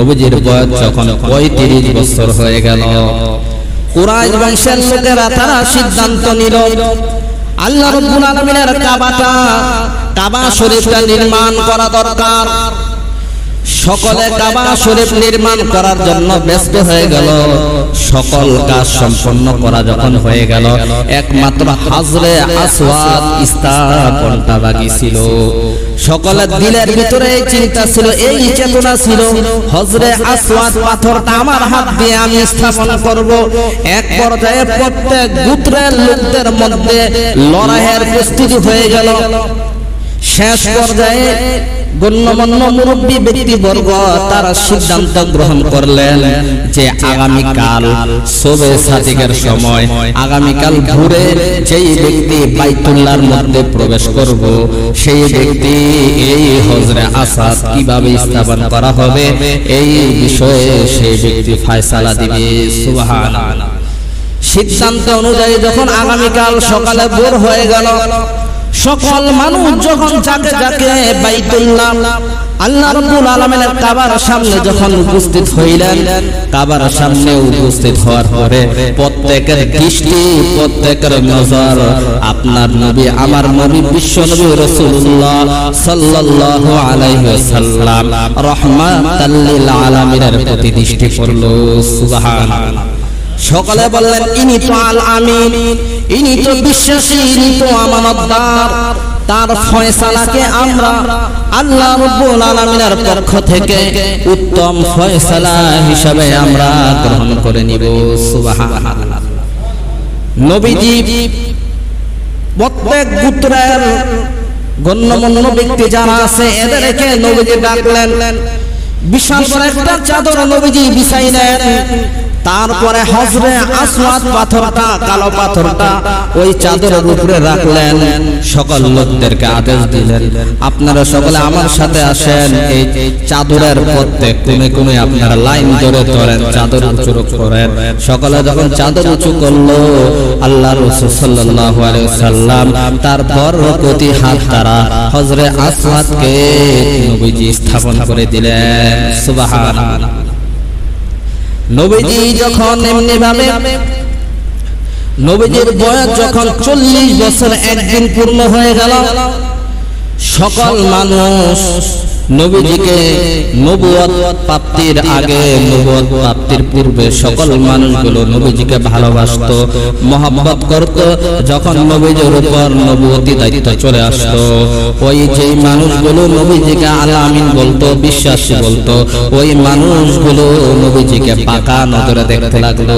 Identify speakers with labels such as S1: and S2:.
S1: নবীজির বয়স যখন পঁয়ত্রিশ বছর হয়ে গেল, কুরাইশ বংশের লোকেরা তারা সিদ্ধান্ত নিল, আল্লাহ রব্বুল আলামিনের কাবাটা, কাবা শরীফটা নির্মাণ করা দরকার। সকলে কাবা শরীফ নির্মাণ করার জন্য ব্যস্ত হয়ে গেল। সকল কাজ সম্পন্ন করা যখন হয়ে গেল একমাত্র হাজরে আসওয়াদ স্থাপনটা বাকি ছিল। সকলের দিলের ভিতরে এই চিন্তা ছিল এই চেতনা ছিল হজরে আসওয়াদ পাথরটা আমার হাত দিয়ে আমি স্থাপন করব। এক পর্যায়ে প্রত্যেক গুত্রের লোকদের মধ্যে লড়াইয়ের প্রস্তুতি হয়ে গেল। শেষ পর্যায়ে গণ্যমান্য মুরব্বী ব্যক্তিবর্গ তারা সিদ্ধান্ত গ্রহণ করলেন যে আগামীকাল শোবে সাদিকের সময়, আগামীকাল যেই ব্যক্তি বাইতুল্লাহর মধ্যে প্রবেশ করব, সেই ব্যক্তি এই হজরে আসাদ কীভাবে স্থাপন করা হবে, এই বিষয়ে সেই ব্যক্তি ফায়সালা দিবে সিদ্ধান্ত অনুযায়ী যখন আগামীকাল সকালে ভোর হয়ে গেল সকল মানুষ যখন যাকে যাকে বাইতুল্লাহ আল্লাহ রাব্বুল আলামিনের কাবার সামনে যখন উপস্থিত হইলেন কাবার সামনে উপস্থিত হওয়ার পরে প্রত্যেকের দৃষ্টি প্রত্যেকের নজর আপনার নবী আমার নবী বিশ্ব নবী রাসূলুল্লাহ সাল্লাল্লাহু আলাইহি ওয়াসাল্লাম রাহমাতাল লিল আলামিনের প্রতি দৃষ্টি পড়ল সুবহানাল্লাহ। সকলে বললেন ইনি তো আল আমিন ইনি তো বিশ্বাসী ইনি তো আমানতদার। তার ফয়সালাকে আমরা আল্লাহ রাব্বুল আলামিনের পক্ষ থেকে উত্তম ফয়সালা হিসাবে আমরা গ্রহণ করে নিব। সুবহানাল্লাহ। নবীজি প্রত্যেক পুত্রের গণ্যমান্য ব্যক্তি যারা আছে, এদেরকে নবীজি ডাকলেন। বিশাল বড় একটা চাদর নবীজি বিছাইলেন। তারপরে হজরে আসওয়াদ পাথরটা, কালো পাথরটা ওই চাদরের উপরে রাখলেন। সকল লোকদেরকে আদেশ দিলেন, আপনারা সকলে আমার সাথে আসেন। এই চাদরের প্রত্যেক কোণে কোণে আপনারা লাইন ধরে ধরেন, চাদর উঁচু করেন। সকলে যখন চাদর উঁচু করল আল্লাহ রসুল আলাইহি সাল্লাম তারপর প্রতি হাত তারা হজরে আসওয়াদকে নবীজি স্থাপন করে দিলেন। সুবহানাল্লাহ। নবীজি যখন এমনি ভাবে নবীজির বয়স যখন চল্লিশ বছর একদিন পূর্ণ হয়ে গেল সকল মানুষ নবীজিকে প্রাপ্তির আগে প্রাপ্তির পূর্বে সকল মানুষগুলো নবীজিকে ভালোবাসত করত। যখন নবীজির উপর দায়িত্ব চলে আসতো, ওই যে মানুষগুলো নবীজিকে আলামিন বলতো, বিশ্বাসী বলতো, ওই মানুষগুলো নবীজিকে পাকা নজরে দেখতে লাগল।